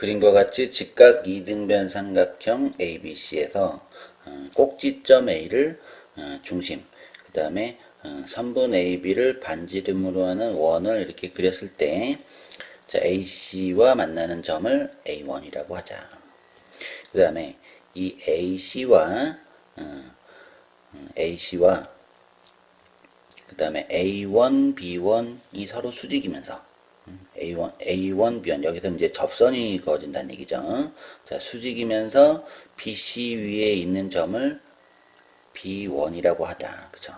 그림과 같이 직각 이등변 삼각형 ABC에서 어, 꼭지점 A를 어, 중심, 그 다음에 선분 AB를 반지름으로 하는 원을 이렇게 그렸을 때 자, AC와 만나는 점을 A1이라고 하자. 그 다음에 이 AC와 AC와 그 다음에 A1, B1이 서로 수직이면서 음, A1, A1, B1 여기서 이제 접선이 그어진다는 얘기죠. 자, 수직이면서 BC 위에 있는 점을 B1이라고 하다. 그죠?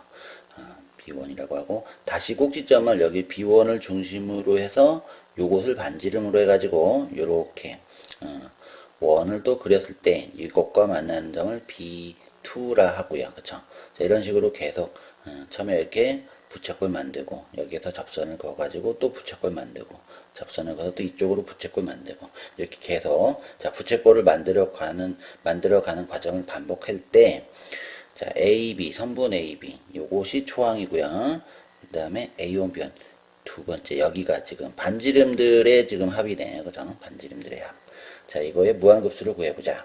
어, B1이라고 하고 다시 꼭지점을 여기 B1을 중심으로 해서 요것을 반지름으로 해가지고 요렇게 어, 원을 또 그렸을 때 이것과 만나는 점을 B2라 하고요. 그쵸? 자, 이런 식으로 계속 어, 처음에 이렇게 부채꼴 만들고 여기에서 접선을 그어 가지고 또 부채꼴 만들고 접선을 그어서 또 이쪽으로 부채꼴 만들고 이렇게 계속 자 부채꼴을 만들어 가는 만들어 가는 과정을 반복할 때 자, AB, 선분 AB, 요것이 초항이고요. 그 다음에 A1, B1, 두 번째, 여기가 지금 반지름들의 지금 합이네. 그죠? 반지름들의 합. 자, 이거의 무한급수를 구해보자.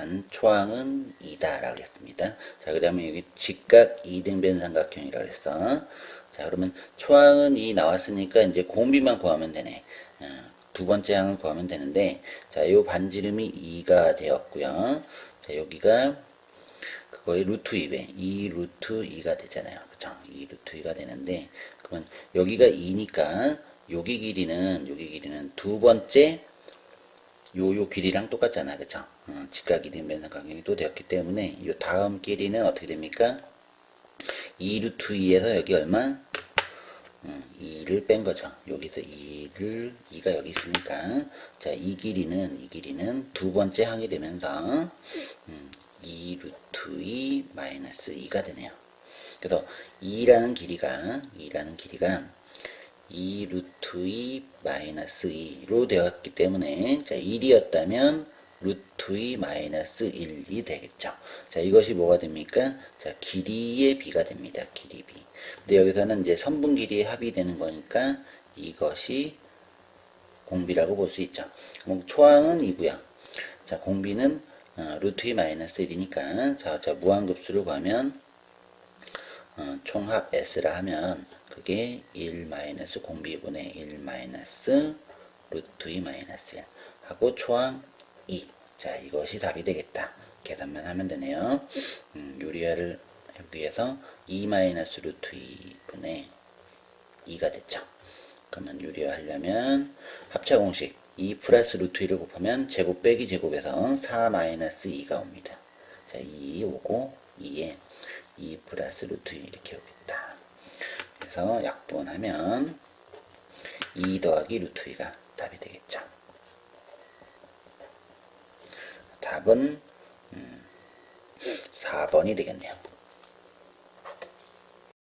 단, 초항은 2다. 라고 했습니다. 자, 그 다음에 여기 직각 이등변 삼각형이라고 했어. 자, 그러면 초항은 2 나왔으니까 이제 공비만 구하면 되네. 어, 두 번째 항을 구하면 되는데, 자, 요 반지름이 2가 되었고요. 자, 여기가 그거의 루트 2배 2 루트 2가 되잖아요. 그쵸? 2 루트 2가 되는데 그러면 여기가 2니까 여기 길이는 여기 길이는 두 번째 요 요 길이랑 똑같잖아. 그쵸? 어, 직각이 되면 삼각형이 또 되었기 때문에 요 다음 길이는 어떻게 됩니까? 2 루트 2에서 여기 얼마? 음, 2를 뺀 거죠. 여기서 2를 2가 여기 있으니까 자, 이 길이는 이 길이는 두 번째 항이 되면서 음, 2 루트 2 마이너스 2가 되네요. 그래서 2라는 길이가 2라는 길이가 2 루트 2 마이너스 2로 되었기 때문에 자 1이었다면 루트 2 마이너스 1이 되겠죠. 자 이것이 뭐가 됩니까? 자 길이의 비가 됩니다. 길이 비. 근데 여기서는 이제 선분 길이의 합이 되는 거니까 이것이 공비라고 볼 수 있죠. 그럼 초항은 이고요. 자 공비는 어, 루트 2 마이너스 1이니까 자, 자 무한급수를 구하면 어, 총합 S라 하면 그게 1 마이너스 공비분의 1 마이너스 루트 2 마이너스 1 하고 초항 2. 자 이것이 답이 되겠다. 계산만 하면 되네요. 음, 하기 위해서 2 마이너스 루트 2분의 2가 됐죠. 그러면 요리화 하려면 합차 공식 2 플러스 루트 2를 곱하면 제곱 빼기 제곱에서 4 마이너스 2가 옵니다. 자, 2 오고 2에 2 플러스 루트 2 이렇게 오겠다. 그래서 약분하면 2 더하기 루트 2가 답이 되겠죠. 답은 음, 4번이 되겠네요.